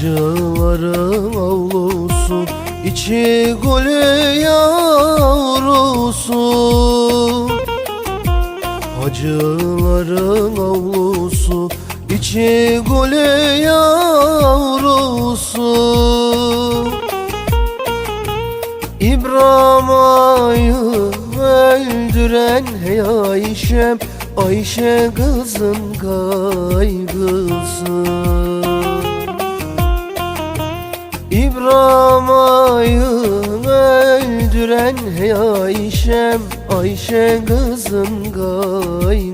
Acıların avlusu içi golü yavrusu. Acıların avlusu içi golü yavrusu. İbramayı öldüren hey Ayşem Ayşe kızın kaygısı. İbrahim'i öldüren hey Ayşem Ayşe kızın kaygısı